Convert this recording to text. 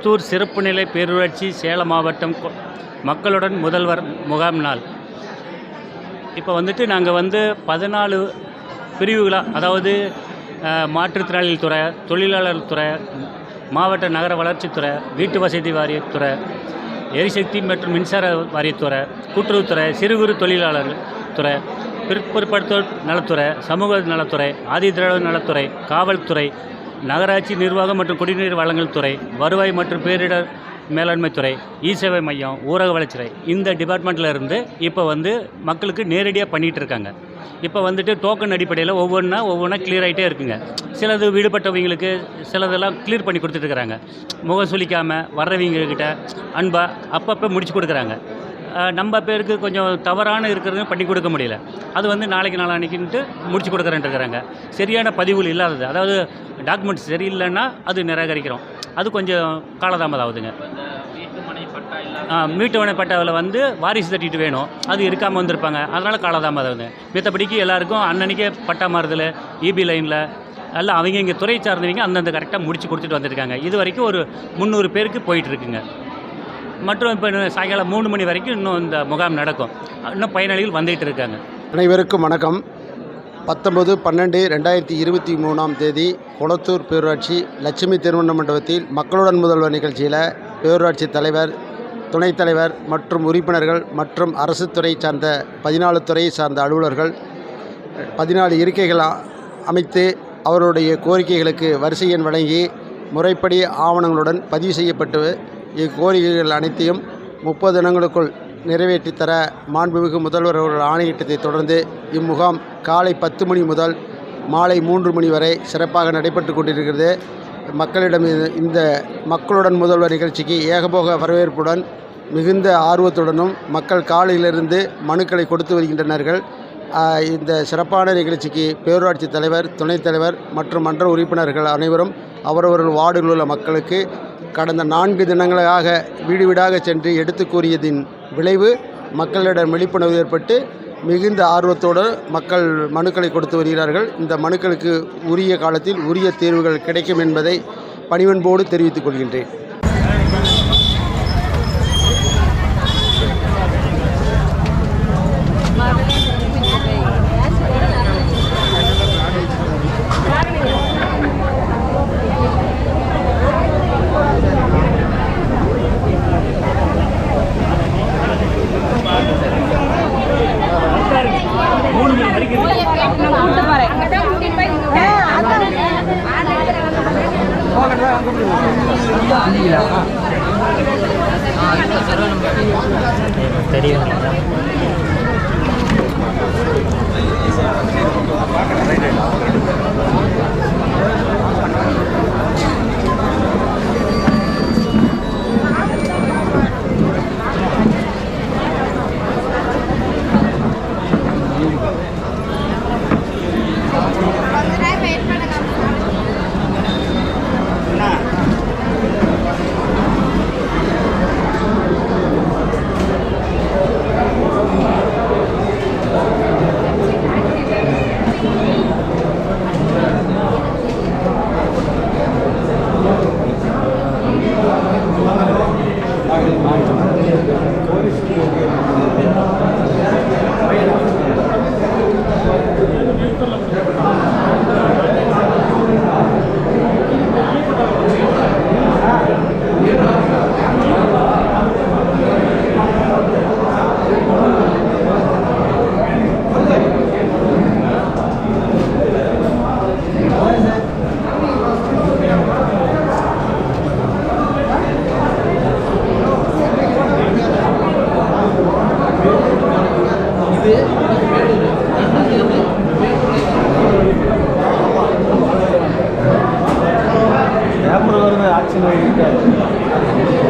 புத்தூர் சிறப்பு நிலை பேரூராட்சி சேலம் மாவட்டம் கொ- மக்களுடன் முதல்வர் முகாம் நாள். இப்போ வந்துட்டு நாங்கள் வந்து பதினாலு பிரிவுகளாக அதாவது அஹ், மாற்றுத்திறனாளிகள் துறை தொழிலாளர் துறை மாவட்ட நகர வளர்ச்சித்துறை வீட்டு வசதி வாரியத்துறை எரிசக்தி மற்றும் மின்சார வாரியத்துறை கூட்டுறவுத்துறை சிறு குறு தொழிலாளர் துறை பிற்படுத்தோர் நலத்துறை சமூக நலத்துறை ஆதிதிராவிடர் நலத்துறை காவல்துறை நகராட்சி நிர்வாகம் மற்றும் குடிநீர் வழங்கல் துறை வருவாய் மற்றும் பேரிடர் மேலாண்மை துறை இ சேவை மையம் ஊரக வளர்ச்சித்துறை இந்த டிபார்ட்மெண்ட்டில் இருந்து இப்போ வந்து மக்களுக்கு நேரடியாக பண்ணிகிட்டு இருக்காங்க. இப்போ வந்துட்டு டோக்கன் அடிப்படையில் ஒவ்வொன்றா ஒவ்வொன்றா கிளியர் ஆகிட்டே இருக்குங்க. சிலது விடுபட்டவங்களுக்கு சிலதெல்லாம் கிளியர் பண்ணி கொடுத்துட்ருக்குறாங்க முகம் சுளிக்காமல் வர்றவங்கக்கிட்ட அன்பாக அப்பப்போ முடிச்சு கொடுக்குறாங்க. நம்ம பேருக்கு கொஞ்சம் தவறான இருக்கிறது பண்ணி கொடுக்க முடியல. அது வந்து நாளைக்கு நாளான்னைக்குன்ட்டு முடிச்சு கொடுக்குறேன்ட்டுருக்குறாங்க சரியான பதிவுகள் இல்லாதது. அதாவது டாக்குமெண்ட்ஸ் சரியில்லைன்னா அது நிராகரிக்கிறோம். அது கொஞ்சம் காலதாமதம் ஆகுதுங்க. மீட்டவனை பட்டாவில் வந்து வாரிசு தட்டிட்டு வேணும். அது இருக்காமல் வந்திருப்பாங்க. அதனால் காலதாமதம் ஆகுது மித்தபடிக்கு எல்லாருக்கும் அன்னன்னைக்கே பட்டா மாறுதல் இபி லைனில் எல்லாம் அவங்க இங்கே துறை சார்ந்தவங்க அந்தந்த கரெக்டாக முடிச்சு கொடுத்துட்டு வந்திருக்காங்க. இது வரைக்கும் ஒரு முந்நூறு பேருக்கு போயிட்டுருக்குங்க மற்றும் இப்போ சாயங்காலம் மூணு மணி வரைக்கும் இன்னும் இந்த முகாம் நடக்கும். இன்னும் பயனாளிகள் வந்துகிட்டு இருக்காங்க. அனைவருக்கும் வணக்கம். பத்தொன்பது பன்னெண்டு ரெண்டாயிரத்தி இருபத்தி மூணாம் தேதி குளத்தூர் பேரூராட்சி லட்சுமி திருமண மண்டபத்தில் மக்களுடன் முதல்வர் நிகழ்ச்சியில் பேரூராட்சி தலைவர் துணைத் தலைவர் மற்றும் உறுப்பினர்கள் மற்றும் அரசு துறை சார்ந்த பதினாலு துறையை சார்ந்த அலுவலர்கள் பதினாலு இருக்கைகள் அமைத்து அவருடைய கோரிக்கைகளுக்கு வரிசை எண் வழங்கி முறைப்படி ஆவணங்களுடன் பதிவு செய்யப்பட்டு இக்கோரிக்கைகள் அனைத்தையும் முப்பது தினங்களுக்குள் நிறைவேற்றித் தர மாண்புமிகு முதல்வர் அவர்கள் ஆணையிட்டதை தொடர்ந்து இம்முகாம் காலை பத்து மணி முதல் மாலை மூன்று மணி வரை சிறப்பாக நடைபெற்று கொண்டிருக்கிறது. மக்களிடம் இது- இந்த மக்களுடன் முதல்வர் நிகழ்ச்சிக்கு ஏகபோக வரவேற்புடன் மிகுந்த ஆர்வத்துடனும் மக்கள் காலையிலிருந்து மனுக்களை கொடுத்து வருகின்றனர்கள். இந்த சிறப்பான நிகழ்ச்சிக்கு பேரூராட்சி தலைவர் துணைத் தலைவர் மற்றும் மன்ற உறுப்பினர்கள் அனைவரும் அவரவர்கள் வார்டுகளில் உள்ள மக்களுக்கு கடந்த நான்கு தினங்களாக வீடு வீடாக சென்று எடுத்து கூறியதின் விளைவு மக்களிடம் விழிப்புணர்வு ஏற்பட்டு மிகுந்த ஆர்வத்தோடு மக்கள் மனுக்களை கொடுத்து வருகிறார்கள். இந்த மனுக்களுக்கு உரிய காலத்தில் உரிய தீர்வுகள் கிடைக்கும் என்பதை பணிவன்போடு தெரிவித்துக் கொள்கின்றேன் மூணு மணி வரைக்கும் தெரியும். のエリ。